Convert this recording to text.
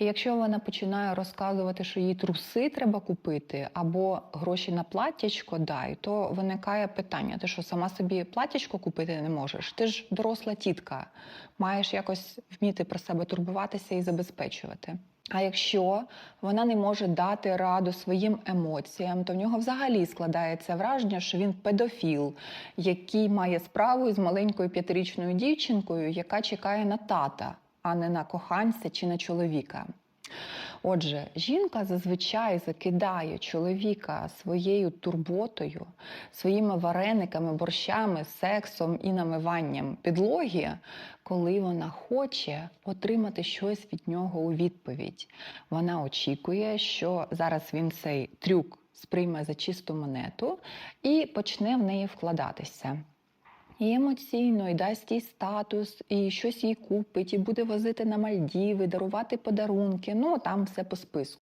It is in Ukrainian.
І якщо вона починає розказувати, що їй труси треба купити, або гроші на платтячко дай, то виникає питання: ти що сама собі платтячко купити не можеш? Ти ж доросла тітка, маєш якось вміти про себе турбуватися і забезпечувати. А якщо вона не може дати раду своїм емоціям, то в нього взагалі складається враження, що він педофіл, який має справу із маленькою п'ятирічною дівчинкою, яка чекає на тата, а не на коханця чи на чоловіка. Отже, жінка зазвичай закидає чоловіка своєю турботою, своїми варениками, борщами, сексом і намиванням підлоги, коли вона хоче отримати щось від нього у відповідь. Вона очікує, що зараз він цей трюк сприйме за чисту монету і почне в неї вкладатися. І емоційно, і дасть їй статус, і щось їй купить, і буде возити на Мальдіви, дарувати подарунки. Ну там все по списку.